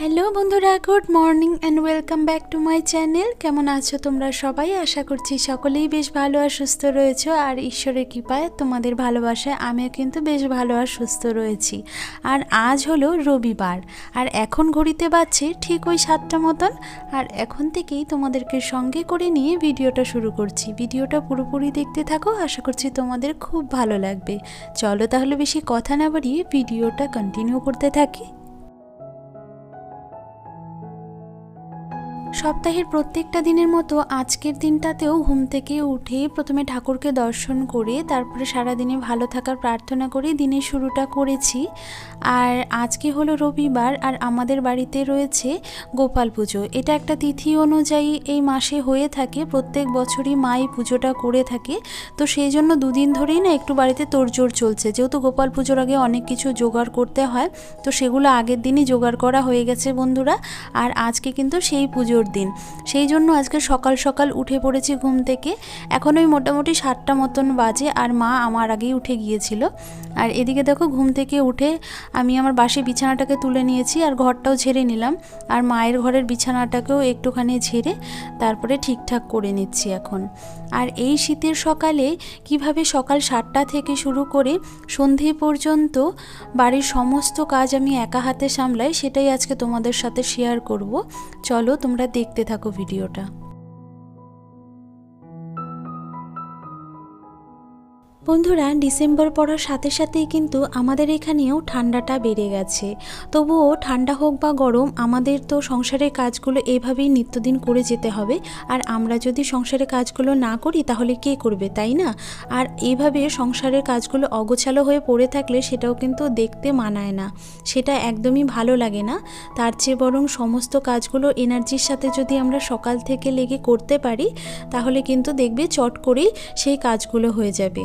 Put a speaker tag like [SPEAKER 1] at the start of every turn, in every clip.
[SPEAKER 1] Hello বন্ধুরা, good morning and welcome back to my channel কেমন আছো তোমরা সবাই? আশা করছি সকলেই বেশ ভালো আর সুস্থ রয়েছো। আর ঈশ্বরের কৃপায় তোমাদের ভালোবাসায় আমিও কিন্তু বেশ ভালো আর সুস্থ রয়েছি। আর আজ হলো রবিবার। আর এখন ঘড়িতে বাজছে ঠিক ওই সাতটা মতন। আর এখন থেকেই তোমাদেরকে সঙ্গে করে নিয়ে ভিডিওটা শুরু করছি। ভিডিওটা পুরোপুরি দেখতে থাকো, আশা করছি তোমাদের খুব ভালো লাগবে। চলো তাহলে বেশি কথা না বাড়িয়ে ভিডিওটা কন্টিনিউ করতে থাকি। সপ্তাহের প্রত্যেকটা দিনের মতো আজকের দিনটাতেও ঘুম থেকে উঠে প্রথমে ঠাকুরকে দর্শন করে তারপরে সারাদিনে ভালো থাকার প্রার্থনা করে দিনের শুরুটা করেছি। আর আজকে হলো রবিবার আর আমাদের বাড়িতে রয়েছে গোপাল পুজো। এটা একটা তিথি অনুযায়ী এই মাসে হয়ে থাকে, প্রত্যেক বছরই মাই পুজোটা করে থাকে। তো সেই জন্য দুদিন ধরেই না একটু বাড়িতে তোড়জোড় চলছে। যেহেতু গোপাল পুজোর আগে অনেক কিছু জোগাড় করতে হয়, তো সেগুলো আগের দিনই জোগাড় করা হয়ে গেছে বন্ধুরা। আর আজকে কিন্তু সেই পুজোর দিন। সেই জন্য আজকে সকাল সকাল উঠে পড়েছি ঘুম থেকে। এখন ওই মোটামুটি সাতটা মতন বাজে আর মা আমার আগেই উঠে গিয়েছিল। আর এদিকে দেখো ঘুম থেকে উঠে আমি আমার বাসে বিছানাটাকে তুলে নিয়েছি আর ঘরটাও ঝেড়ে নিলাম। আর মায়ের ঘরের বিছানাটাকেও একটুখানি ঝেড়ে তারপরে ঠিকঠাক করে নিচ্ছি এখন। আর এই শীতের সকালে কীভাবে সকাল সাতটা থেকে শুরু করে সন্ধে পর্যন্ত বাড়ির সমস্ত কাজ আমি একা হাতে সামলাই, সেটাই আজকে তোমাদের সাথে শেয়ার করব। চলো তোমরা দেখতে থাকো ভিডিওটা। বন্ধুরা, ডিসেম্বর পড়ার সাথে সাথেই কিন্তু আমাদের এখানেও ঠান্ডাটা বেড়ে গেছে। তবুও ঠান্ডা হোক বা গরম, আমাদের তো সংসারের কাজগুলো এভাবেই নিত্যদিন করে যেতে হবে। আর আমরা যদি সংসারের কাজগুলো না করি, তাহলে কে করবে, তাই না? আর এইভাবে সংসারের কাজগুলো অগোছালো হয়ে পড়ে থাকলে সেটাও কিন্তু দেখতে মানায় না। সেটা একদমই ভালো লাগে না। তার চেয়ে বরং সমস্ত কাজগুলো এনার্জির সাথে যদি আমরা সকাল থেকে লেগে করতে পারি, তাহলে কিন্তু দেখবে চট করেই সেই কাজগুলো হয়ে যাবে।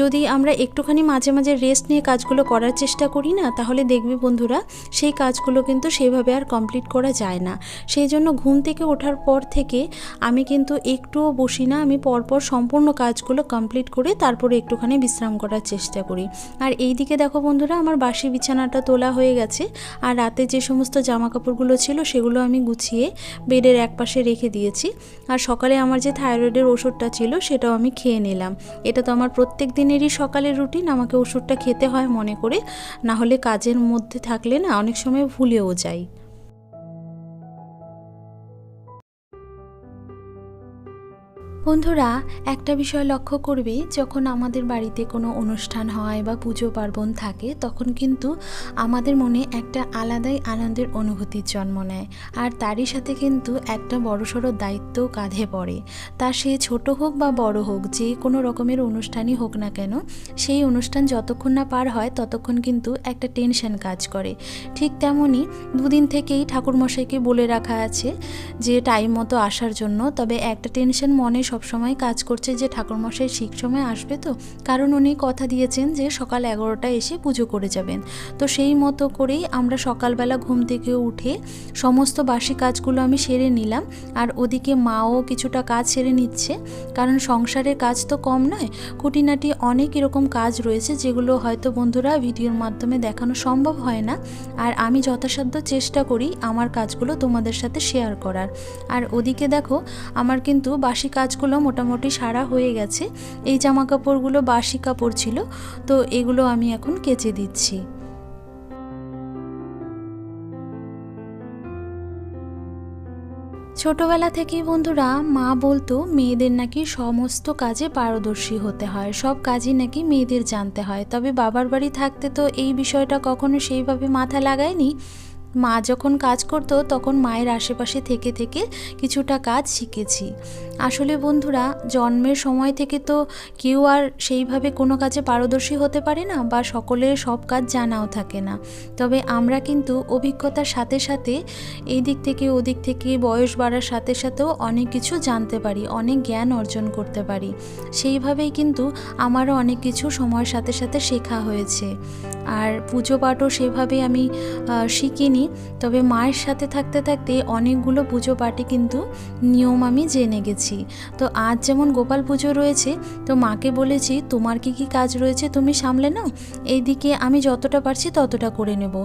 [SPEAKER 1] যদি আমরা একটুখানি মাঝে মাঝে রেস্ট নিয়ে কাজগুলো করার চেষ্টা করি না, তাহলে দেখবে বন্ধুরা, সেই কাজগুলো কিন্তু সেভাবে আর কমপ্লিট করা যায় না। সেই জন্য ঘুম থেকে ওঠার পর থেকে আমি কিন্তু একটুও বসি না, আমি পরপর সম্পূর্ণ কাজগুলো কমপ্লিট করে তারপরে একটুখানি বিশ্রাম করার চেষ্টা করি। আর এই দিকে দেখো বন্ধুরা, আমার বাসি বিছানাটা তোলা হয়ে গেছে, আর রাতে যে সমস্ত জামা কাপড়গুলো ছিল সেগুলো আমি গুছিয়ে বেডের এক পাশে রেখে দিয়েছি। আর সকালে আমার যে থাইরয়েডের ওষুধটা ছিল সেটাও আমি খেয়ে নিলাম। এটা তো আমার প্রত্যেক দিনেরই সকালের রুটিন, আমাকে ওষুধটা খেতে হয় মনে করে। না হলে কাজের মধ্যে থাকলে না অনেক সময় ভুলেও যাই। বন্ধুরা, একটা বিষয় লক্ষ্য করবে, যখন আমাদের বাড়িতে কোনো অনুষ্ঠান হয় বা পুজো পার্বণ থাকে, তখন কিন্তু আমাদের মনে একটা আলাদাই আনন্দের অনুভূতির জন্ম নেয়। আর তারই সাথে কিন্তু একটা বড়সড় দায়িত্ব কাঁধে পড়ে। তা সে ছোট হোক বা বড় হোক, যে কোনো রকমের অনুষ্ঠানই হোক না কেন, সেই অনুষ্ঠান যতক্ষণ না পার হয়, ততক্ষণ কিন্তু একটা টেনশন কাজ করে। ঠিক তেমনই দুদিন থেকেই ঠাকুরমশাইকে বলে রাখা আছে যে, টাইম মতো আসার জন্য, তবে একটা টেনশন মনে সবসময় কাজ করছে যে ঠাকুরমশাই ঠিক সময় আসবে তো। কারণ উনি কথা দিয়েছেন যে সকাল এগারোটায় এসে পুজো করে যাবেন। তো সেই মতো করেই আমরা সকালবেলা ঘুম থেকে উঠে সমস্ত বাসি কাজগুলো আমি সেরে নিলাম। আর ওদিকে মাও কিছুটা কাজ সেরে নিচ্ছে। কারণ সংসারের কাজ তো কম নয়, খুঁটিনাটি অনেক এরকম কাজ রয়েছে যেগুলো হয়তো বন্ধুরা ভিডিওর মাধ্যমে দেখানো সম্ভব হয় না। আর আমি যথাসাধ্য চেষ্টা করি আমার কাজগুলো তোমাদের সাথে শেয়ার করার। আর ওদিকে দেখো, আমার কিন্তু বাসি কাজগুলো মোটামুটি সারা হয়ে গেছে। এই জামা কাপড়গুলো বাসি কাপড় ছিল, তো এগুলো আমি এখন কেচে দিচ্ছি। ছোটবেলা থেকেই বন্ধুরা, মা বলতো, মেয়েদের নাকি সমস্ত কাজে পারদর্শী হতে হয়, সব কাজই নাকি মেয়েদের জানতে হয়। তবে বাবার বাড়ি থাকতে তো এই বিষয়টা কখনো সেইভাবে মাথা লাগায়নি। মা যখন কাজ করতো, তখন মায়ের আশেপাশে থেকে থেকে কিছুটা কাজ শিখেছি। আসলে বন্ধুরা, জন্মের সময় থেকে তো কেউ আর সেইভাবে কোনো কাজে পারদর্শী হতে পারে না বা সকলের সব কাজ জানাও থাকে না। তবে আমরা কিন্তু অভিজ্ঞতার সাথে সাথে এই দিক থেকে ওদিক থেকে বয়স বাড়ার সাথে সাথেও অনেক কিছু জানতে পারি, অনেক জ্ঞান অর্জন করতে পারি। সেইভাবেই কিন্তু আমারও অনেক কিছু সময়ের সাথে সাথে শেখা হয়েছে। আর পুজো পাঠও সেভাবে আমি শিখিনি। তবে মায়ের সাথে থাকতে থাকতে অনেকগুলো পুজো পাঠে কিন্তু নিয়ম আমি জেনে গেছি। তো আজ যেমন গোপাল পুজো রয়েছে, তো মাকে বলেছি, তোমার কি কি কাজ রয়েছে তুমি সামলে নাও। এইদিকে আমি যতটা পারছি ততটা করে নেব।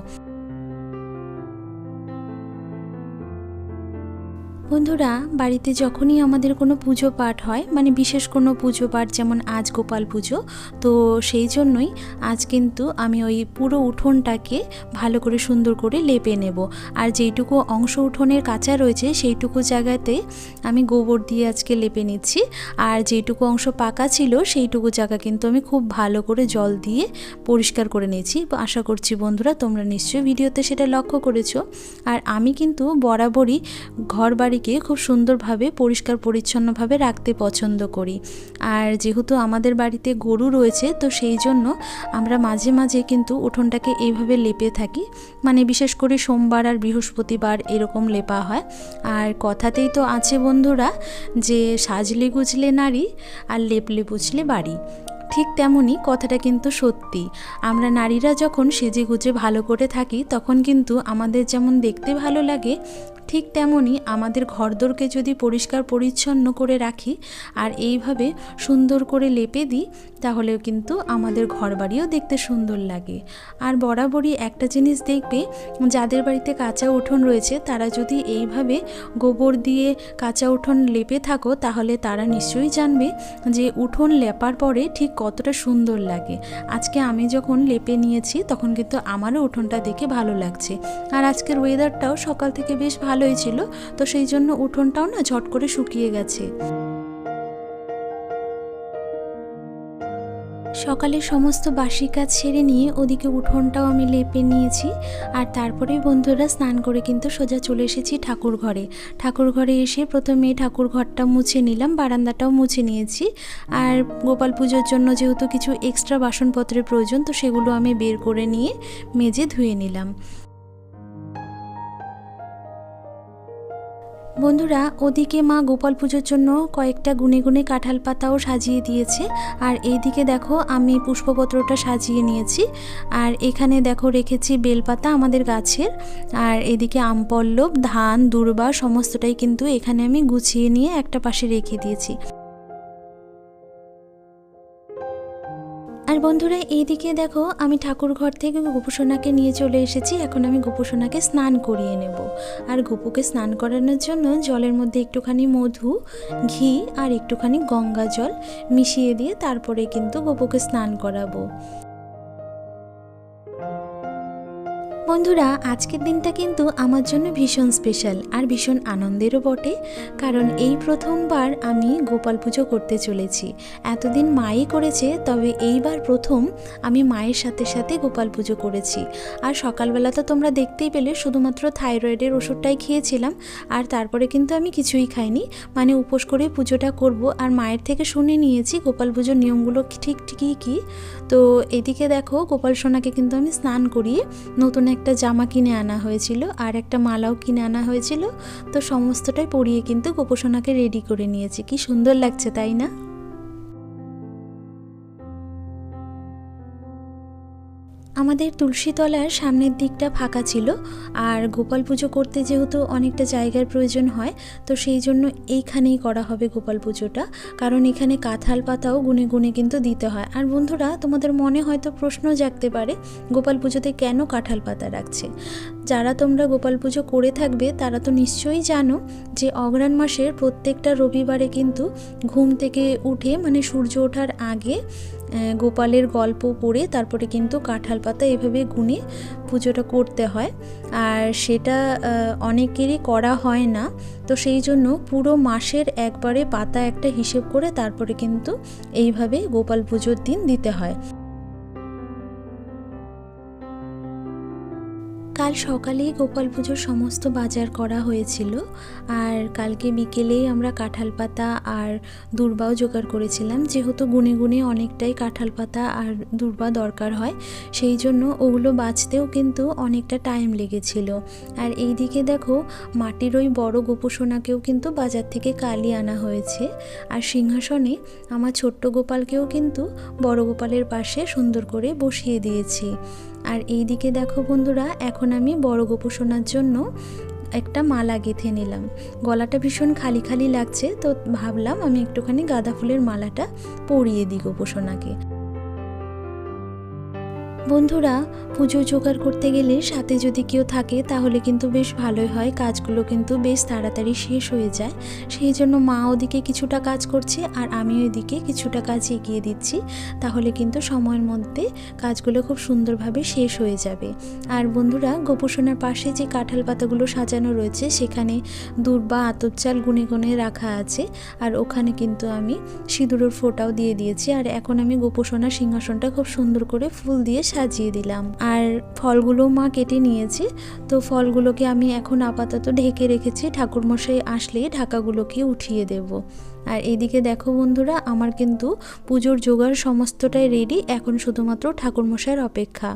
[SPEAKER 1] বন্ধুরা, বাড়িতে যখনই আমাদের কোনো পুজো পাঠ হয় মানে বিশেষ কোনো পুজো পাঠ যেমন আজ গোপাল পুজো, তো সেই জন্যই আজ কিন্তু আমি ওই পুরো উঠোনটাকে ভালো করে সুন্দর করে লেপে নেব। আর যেইটুকু অংশ উঠোনের কাঁচা রয়েছে, সেইটুকু জায়গাতে আমি গোবর দিয়ে আজকে লেপে নিচ্ছি। আর যেইটুকু অংশ পাকা ছিল, সেইটুকু জায়গা কিন্তু আমি খুব ভালো করে জল দিয়ে পরিষ্কার করে নিয়েছি। আশা করছি বন্ধুরা, তোমরা নিশ্চয়ই ভিডিওতে সেটা লক্ষ্য করেছ। আর আমি কিন্তু বরাবরই ঘর বাড়িকে খুব সুন্দরভাবে, পরিষ্কার পরিচ্ছন্নভাবে রাখতে পছন্দ করি। আর যেহেতু আমাদের বাড়িতে গরু রয়েছে, তো সেই জন্য আমরা মাঝে মাঝে কিন্তু উঠোনটাকে এইভাবে লেপে থাকি। মানে বিশেষ করে সোমবার আর বৃহস্পতিবার এরকম লেপা হয়। আর কথাতেই তো আছে বন্ধুরা যে সাজলে গুজলে নারী আর লেপলে বুঝলে বাড়ি। ঠিক তেমনই কথাটা কিন্তু সত্যি। আমরা নারীরা যখন সেজে গুজে ভালো করে থাকি, তখন কিন্তু আমাদের যেমন দেখতে ভালো লাগে, ঠিক তেমনই আমাদের ঘরদোরকে যদি পরিষ্কার পরিচ্ছন্ন করে রাখি আর এইভাবে সুন্দর করে লেপে দিই তাহলে কিন্তু আমাদের ঘর বাড়িও দেখতে সুন্দর লাগে। আর বরাবরই একটা জিনিস দেখবে, যাদের বাড়িতে কাঁচা উঠোন রয়েছে, তারা যদি এইভাবে গোবর দিয়ে কাঁচা উঠোন লেপে থাকো, তাহলে তারা নিশ্চয়ই জানবে যে উঠোন লেপার পরে ঠিক কতটা সুন্দর লাগে। আজকে আমি যখন লেপে নিয়েছি, তখন কিন্তু আমারও উঠোনটা দেখে ভালো লাগছে। আর আজকের ওয়েদারটাও সকাল থেকে বেশ ভালোই ছিল, তো সেই জন্য উঠোনটাও না ঝট করে শুকিয়ে গেছে। সকালে সমস্ত বাসি কাজ সেরে নিয়ে ওদিকে উঠোনটাও আমি লেপে নিয়েছি আর তারপরে বন্ধুরা স্নান করে কিন্তু সোজা চলে এসেছি ঠাকুর ঘরে। ঠাকুর ঘরে এসে প্রথমে ঠাকুর ঘরটা মুছে নিলাম, বারান্দাটাও মুছে নিয়েছি। আর গোপাল পুজোর জন্য যেহেতু কিছু এক্সট্রা বাসনপত্রের প্রয়োজন, তো সেগুলো আমি বের করে নিয়ে মেজে ধুয়ে নিলাম। বন্ধুরা, ওদিকে মা গোপাল পুজোর জন্য কয়েকটা গুনে গুনে কাঁঠাল পাতাও সাজিয়ে দিয়েছে। আর এইদিকে দেখো, আমি পুষ্পপত্রটা সাজিয়ে নিয়েছি। আর এখানে দেখো, রেখেছি বেলপাতা আমাদের গাছের। আর এদিকে আমপল্লব, ধান, দুর্বা, সমস্তটাই কিন্তু এখানে আমি গুছিয়ে নিয়ে একটা পাশে রেখে দিয়েছি। আর বন্ধুরা, এইদিকে দেখো, আমি ঠাকুর ঘর থেকে গোপুসোনাকে নিয়ে চলে এসেছি। এখন আমি গোপুসোনাকে স্নান করিয়ে নেব। আর গোপুকে স্নান করানোর জন্য জলের মধ্যে একটুখানি মধু, ঘি আর একটুখানি গঙ্গা জল মিশিয়ে দিয়ে তারপরে কিন্তু গোপুকে স্নান করাবো। বন্ধুরা, আজকের দিনটা কিন্তু আমার জন্য ভীষণ স্পেশাল আর ভীষণ আনন্দেরও বটে। কারণ এই প্রথমবার আমি গোপাল পুজো করতে চলেছি। এতদিন মাই করেছে, তবে এইবার প্রথম আমি মায়ের সাথে সাথে গোপাল পুজো করেছি। আর সকালবেলা তো তোমরা দেখতেই পেলে, শুধুমাত্র থাইরয়েডের ওষুধটাই খেয়েছিলাম। আর তারপরে কিন্তু আমি কিছুই খাইনি। মানে উপোস করে পুজোটা করব। আর মায়ের থেকে শুনে নিয়েছি গোপাল পুজোর নিয়মগুলো ঠিক ঠিকই কী। তো এদিকে দেখো, গোপাল সোনাকে কিন্তু আমি স্নান করিয়ে নতুন একটা জামা কিনে আনা হয়েছিল আর একটা মালাও কিনে আনা হয়েছিল। তো সমস্তটাই পরিয়ে কিন্তু গোপসোনাকে রেডি করে নিয়েছি। কি সুন্দর লাগছে, তাই না? আমাদের তুলসীতলার সামনের দিকটা ফাঁকা ছিল, আর গোপাল পুজো করতে যেহেতু অনেকটা জায়গার প্রয়োজন হয়, তো সেই জন্য এইখানেই করা হবে গোপাল পুজোটা। কারণ এখানে কাঁঠাল পাতাও গুনে গুনে কিন্তু দিতে হয়। আর বন্ধুরা, তোমাদের মনে হয়তো প্রশ্ন জাগতে পারে, গোপাল পুজোতে কেন কাঁঠাল পাতা রাখছে? যারা তোমরা গোপাল পুজো করে থাকবে, তারা তো নিশ্চয়ই জানো যে অগ্রাণ মাসের প্রত্যেকটা রবিবারে কিন্তু ঘুম থেকে উঠে মানে সূর্য ওঠার আগে গোপালের গল্প পড়ে তারপরে কিন্তু কাঁঠাল পাতা এভাবে গুনে পুজোটা করতে হয়। আর সেটা অনেকেরই করা হয় না। তো সেই জন্য পুরো মাসের একবারে পাতা একটা হিসেব করে তারপরে কিন্তু এইভাবে গোপাল পুজোর দিন দিতে হয়। কাল সকালেই গোপাল পুজোর সমস্ত বাজার করা হয়েছিল আর কালকে বিকেলেই আমরা কাঁঠাল পাতা আর দুর্বাও জোগাড় করেছিলাম। যেহেতু গুনে গুনে অনেকটাই কাঁঠাল পাতা আর দুর্বা দরকার হয়, সেই জন্য ওগুলো বাঁচতেও কিন্তু অনেকটা টাইম লেগেছিল। আর এই দিকে দেখো, মাটির ওই বড় গোপোষণাকেও কিন্তু বাজার থেকে কালি আনা হয়েছে। আর সিংহাসনে আমার ছোট্ট গোপালকেও কিন্তু বড় গোপালের পাশে সুন্দর করে বসিয়ে দিয়েছি। আর এই দিকে দেখো বন্ধুরা, এখন আমি বড় গোপোষণার জন্য একটা মালা গেঁথে নিলাম। গলাটা ভীষণ খালি খালি লাগছে, তো ভাবলাম আমি একটুখানি গাঁদা ফুলের মালাটা পরিয়ে দিই গোপোষণাকে বন্ধুরা, পুজো জোগাড় করতে গেলে সাথে যদি কেউ থাকে, তাহলে কিন্তু বেশ ভালোই হয়। কাজগুলো কিন্তু বেশ তাড়াতাড়ি শেষ হয়ে যায়। সেই জন্য মা ওদিকে কিছুটা কাজ করছে আর আমি ওইদিকে কিছুটা কাজ এগিয়ে দিচ্ছি। তাহলে কিন্তু সময়ের মধ্যে কাজগুলো খুব সুন্দরভাবে শেষ হয়ে যাবে। আর বন্ধুরা গোপোষণার পাশে যে কাঁঠাল পাতাগুলো সাজানো রয়েছে, সেখানে দুধ বা চাল গুনে গুনে রাখা আছে। আর ওখানে কিন্তু আমি সিঁদুরের ফোঁটাও দিয়ে দিয়েছি। আর এখন আমি গোপোষণা সিংহাসনটা খুব সুন্দর করে ফুল দিয়ে সাজিয়ে দিলাম। আর ফলগুলো মা কেটে নিয়েছে। তো ফলগুলোকে আমি এখন আপাতত ঢেকে রেখেছি। ঠাকুরমশাই আসলেই ঢাকাগুলোকে উঠিয়ে দেব। আর এদিকে দেখো বন্ধুরা, আমার কিন্তু পুজোর জোগাড় সমস্তটাই রেডি এখন শুধুমাত্র ঠাকুরমশাইয়ের অপেক্ষা।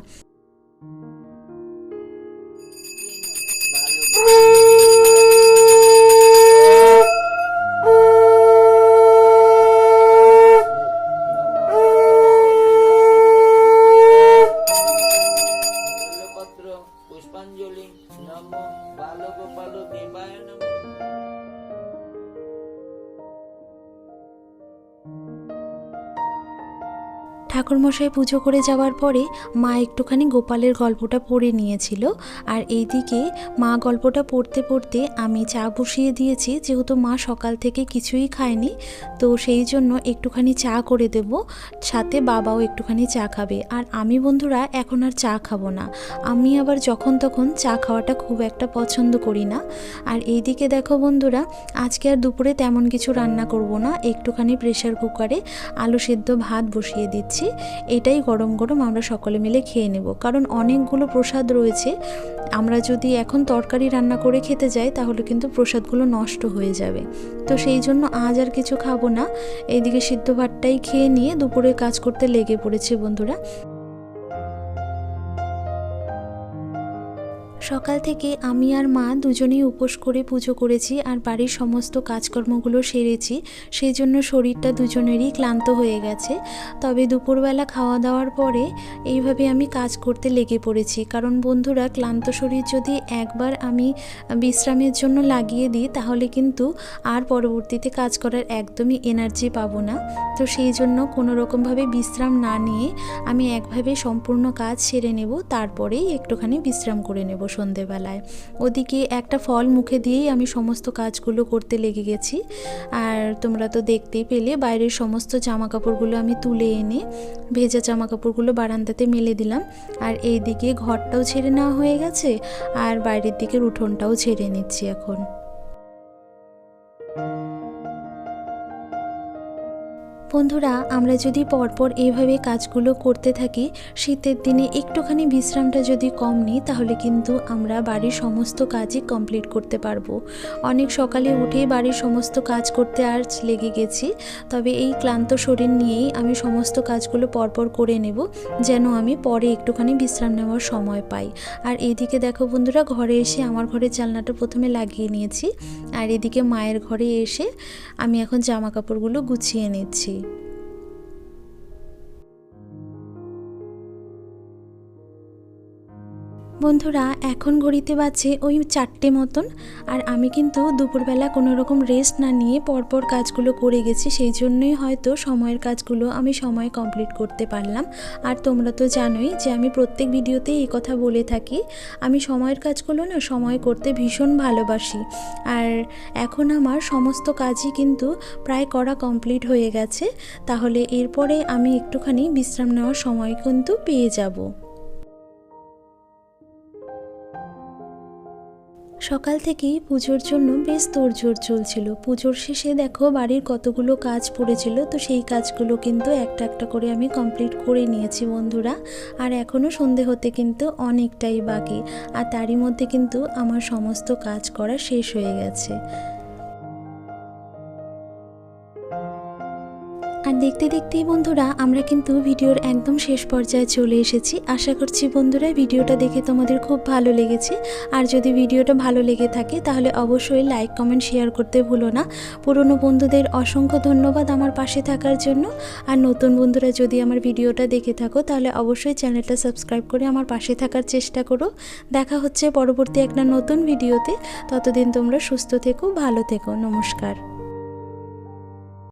[SPEAKER 1] ঠাকুরমশাই পুজো করে যাওয়ার পরে মা একটুখানি গোপালের গল্পটা পড়ে নিয়েছিল। আর এইদিকে মা গল্পটা পড়তে পড়তে আমি চা বসিয়ে দিয়েছি, যেহেতু মা সকাল থেকে কিছুই খায়নি, তো সেই জন্য একটুখানি চা করে দেব, সাথে বাবাও একটুখানি চা খাবে। আর আমি বন্ধুরা এখন আর চা খাব না। আমি আবার যখন তখন চা খাওয়াটা খুব একটা পছন্দ করি না। আর এইদিকে দেখো বন্ধুরা, আজকে আর দুপুরে তেমন কিছু রান্না করব না, একটুখানি প্রেশার কুকারে আলু সেদ্ধ ভাত বসিয়ে দিচ্ছি। এটাই গরম গরম আমরা সকলে মিলে খেয়ে নেব। কারণ অনেকগুলো প্রসাদ রয়েছে, আমরা যদি এখন তরকারি রান্না করে খেতে যাই, তাহলে কিন্তু প্রসাদগুলো নষ্ট হয়ে যাবে। তো সেই জন্য আজ আর কিছু খাব না এইদিকে সিদ্ধ ভাতটাই খেয়ে নিয়ে দুপুরে কাজ করতে লেগে পড়েছে বন্ধুরা। সকাল থেকে আমি আর মা দুজনেই উপোস করে পুজো করেছি আর বাড়ির সমস্ত কাজকর্মগুলো সেরেছি সেই জন্য শরীরটা দুজনেরই ক্লান্ত হয়ে গেছে। তবে দুপুরবেলা খাওয়া দাওয়ার পরে এইভাবে আমি কাজ করতে লেগে পড়েছি। কারণ বন্ধুরা, ক্লান্ত শরীর যদি একবার আমি বিশ্রামের জন্য লাগিয়ে দিই, তাহলে কিন্তু আর পরবর্তীতে কাজ করার একদমই এনার্জি পাবো না। তো সেই জন্য কোনো রকমভাবে বিশ্রাম না নিয়ে আমি একভাবে সম্পূর্ণ কাজ সেরে নেব, তারপরেই একটুখানি বিশ্রাম করে নেব। সন্ধেবেলায়। ওদিকে একটা ফল মুখে দিয়েই আমি সমস্ত কাজগুলো করতে লেগে গেছি। আর তোমরা তো দেখতেই পেলে, বাইরের সমস্ত জামা কাপড়গুলো আমি তুলে এনে ভেজা জামা কাপড়গুলো বারান্দাতে মেলে দিলাম। আর এই দিকে ঘরটাও ছেড়ে নেওয়া হয়ে গেছে, আর বাইরের দিকের উঠোনটাও ছেড়ে নিচ্ছি এখন। বন্ধুরা, আমরা যদি পরপর এইভাবে কাজগুলো করতে থাকি, শীতের দিনে একটুখানি বিশ্রামটা যদি কম নিই, তাহলে কিন্তু আমরা বাড়ির সমস্ত কাজই কমপ্লিট করতে পারব। অনেক সকালে উঠেই বাড়ির সমস্ত কাজ করতে আর লেগে গেছি, তবে এই ক্লান্ত শরীর নিয়েই আমি সমস্ত কাজগুলো পরপর করে নেব, যেন আমি পরে একটুখানি বিশ্রাম নেওয়ার সময় পাই। আর এইদিকে দেখো বন্ধুরা, ঘরে এসে আমার ঘরের জানলাটা প্রথমে লাগিয়ে নিয়েছি, আর এদিকে মায়ের ঘরে এসে আমি এখন জামা কাপড়গুলো গুছিয়ে নিচ্ছি। বন্ধুরা, এখন ঘড়িতে বাজছে ওই চারটে মতন, আর আমি কিন্তু দুপুরবেলা কোনো রকম রেস্ট না নিয়ে পরপর কাজগুলো করে গেছি, সেই জন্যই হয়তো সময়ের কাজগুলো আমি সময় কমপ্লিট করতে পারলাম। আর তোমরা তো জানোই যে আমি প্রত্যেক ভিডিওতেই এই কথা বলে থাকি, আমি সময়ের কাজগুলো না সময় করতে ভীষণ ভালোবাসি। আর এখন আমার সমস্ত কাজই কিন্তু প্রায় করা কমপ্লিট হয়ে গেছে, তাহলে এরপরে আমি একটুখানি বিশ্রাম নেওয়ার সময় কিন্তু পেয়ে যাব। সকাল থেকেই পুজোর জন্য বেশ তোড়জোড় চলছিল। পুজোর শেষে দেখো বাড়ির কতগুলো কাজ পড়েছিল, তো সেই কাজগুলো কিন্তু একটা একটা করে আমি কমপ্লিট করে নিয়েছি বন্ধুরা। আর এখনও সন্ধে হতে কিন্তু অনেকটাই বাকি, আর তারই মধ্যে কিন্তু আমার সমস্ত কাজ করা শেষ হয়ে গেছে। আর দেখতে দেখতেই বন্ধুরা, আমরা কিন্তু ভিডিওর একদম শেষ পর্যায়ে চলে এসেছি। আশা করছি বন্ধুরা, ভিডিওটা দেখে তোমাদের খুব ভালো লেগেছে। আর যদি ভিডিওটা ভালো লেগে থাকে, তাহলে অবশ্যই লাইক, কমেন্ট, শেয়ার করতে ভুলো না। পুরনো বন্ধুদের অসংখ্য ধন্যবাদ আমার পাশে থাকার জন্য। আর নতুন বন্ধুরা, যদি আমার ভিডিওটা দেখে থাকো, তাহলে অবশ্যই চ্যানেলটা সাবস্ক্রাইব করে আমার পাশে থাকার চেষ্টা করো। দেখা হচ্ছে পরবর্তী একটা নতুন ভিডিওতে। ততদিন তোমরা সুস্থ থেকো, ভালো থেকো। নমস্কার।